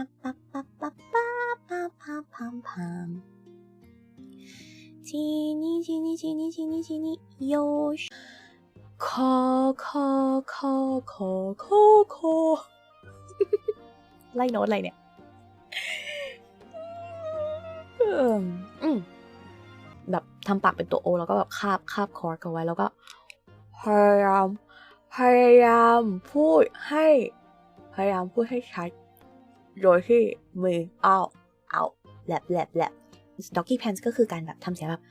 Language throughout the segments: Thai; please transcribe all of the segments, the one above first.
อัปปัปปัปปัปปัปปัปปัปปัมปัมทีนี้ทีนี้ทีนี้ทีนี้ทีนี้โยชคอคอคอคอคอคอไล่โน้ตอะไรเนี่ยอืมอืมแบบทำปากเป็นตัวโอ แล้วก็แบบคาบคาบคอร์ดเอาไว้แล้วก็พยายามพยายามพูดให้พยายามพูดให้ชัด โดยที่มือเอาเอาแลบแลบแลบด็อกกี้แพนส์ก็คือการแบบทำเสียงแบบ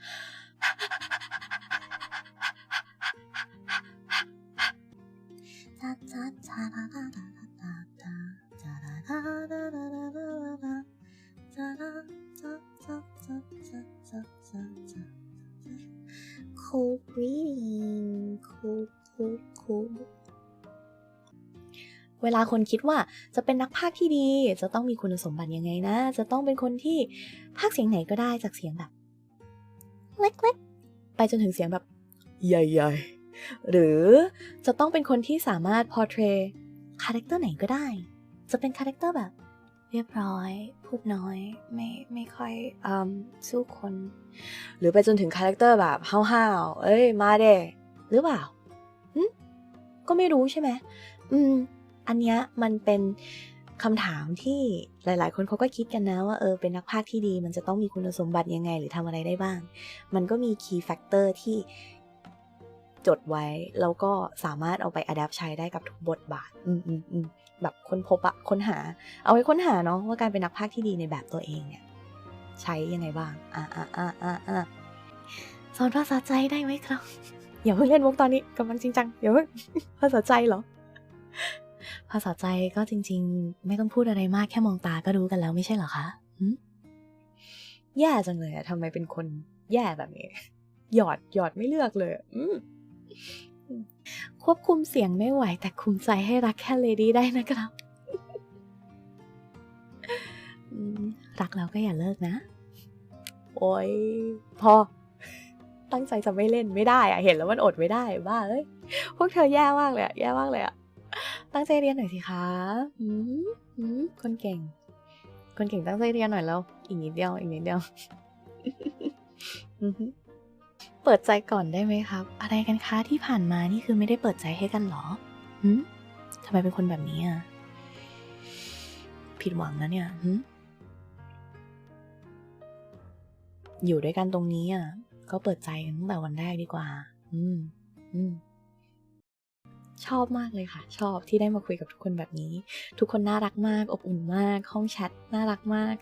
cool breathing cool cool cool เวลาคนคิดว่าจะเป็นนักพากย์ที่ดี จะต้องมีคุณสมบัติยังไงนะ จะต้องเป็นคนที่พากเสียงไหนก็ได้จากเสียงแบบ เล็กๆ ไปจนถึงเสียงแบบ ใหญ่ๆ หรือจะต้องเป็นคนที่สามารถ portray คาแรคเตอร์ไหนก็ได้ จะเป็นคาแรคเตอร์แบบ เรียบร้อย พูดน้อย ไม่ไม่ค่อยอืมสู้คน หรือไปจนถึงคาแรคเตอร์แบบห้าวๆเอ้ยมาเด้หรือเปล่าก็ไม่รู้ใช่ไหมอืม อันเนี้ยมันเป็นคำถามที่หลาย ๆ คนเขาก็คิดกันนะว่าเออเป็นนักพากที่ดี มันจะต้องมีคุณสมบัติยังไง หรือทำอะไรได้บ้าง มันก็มี key factor ที่จดไว้ แล้วก็สามารถเอาไป adapt ใช้ได้กับทุกบทบาท อืมอืมอืมแบบค้นพบอะค้นหา เอาไว้ค้นหาเนาะว่าการเป็นนักพากที่ดีในแบบตัวเองเนี่ย ใช้ยังไงบ้าง อ่าอ่าอ่าอ่าอ่าสอนภาษาใจได้ไหมครับ อย่าเพิ่งเล่นมุกตอนนี้กำลังจริงจังอย่าเพิ่งภาษาใจเหรอ ภาษาใจก็จริง ๆ ไม่ต้องพูดอะไรมากแค่มองตาก็รู้กันแล้วไม่ใช่เหรอคะแย่จังเลยอะทำไมเป็นคนแย่แบบนี้ หยอดหยอดไม่เลือกเลยควบคุมเสียงไม่ไหว แต่คุมใจให้รักแค่เลดี้ได้นะครับอืมรักแล้วก็อย่าเลิกนะ โอ้ยพอ ตั้งใจจะไม่เล่นไม่ได้อะเห็นแล้วมันอดไม่ได้บ้าเอ้ย พวกเธอแย่มากเลยอะแย่มากเลยอะ ตั้งใจเรียนหน่อยสิคะอืมอืมคนเก่ง คนเก่งตั้งใจเรียนหน่อยแล้ว อีกนิดเดียว อีกนิดเดียวอือฮึเปิดใจก่อนได้ไหมครับ อะไรกันคะที่ผ่านมานี่คือไม่ได้เปิดใจให้กันเหรอหืมทำไมเป็นคนแบบนี้อะ ผิดหวังนะเนี่ยหืมอยู่ด้วยกันตรงนี้อะ ก็เปิดใจกันตั้งแต่วันแรกดีกว่า อืม อืม ชอบมากเลยค่ะ ชอบที่ได้มาคุยกับทุกคนแบบนี้ ทุกคนน่ารักมาก อบอุ่นมาก ห้องแชทน่ารักมาก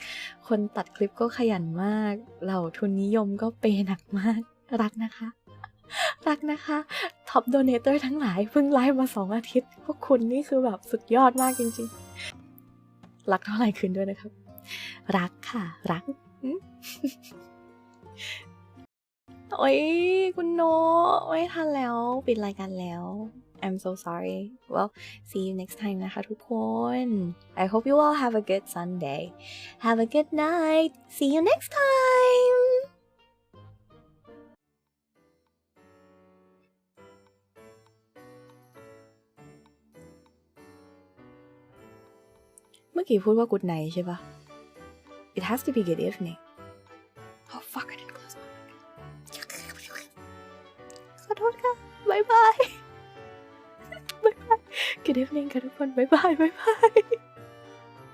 คนตัดคลิปก็ขยันมาก เหล่าทุนนิยมก็เปย์หนักมาก รักนะคะ รักนะคะท็อปโดเนเตอร์ทั้งหลายเพิ่งไลฟ์มาสองอาทิตย์ พวกคุณนี่คือแบบสุดยอดมากจริงๆ รักเท่าไหร่คืนด้วยนะครับ รักค่ะ รักโอ้ยคุณโนไม่ทันแล้ว ปิดรายการแล้ว I'm so sorry well see you next time นะคะทุกคน I hope you all have a good Sunday have a good night see you next time เมื่อกี้พูดว่า good night ใช่ปะ It has to be good evening oh fuck I didn't close my mic ขอโทษค่ะบา Good evening ค่ะทุกคนบายบายบายบาย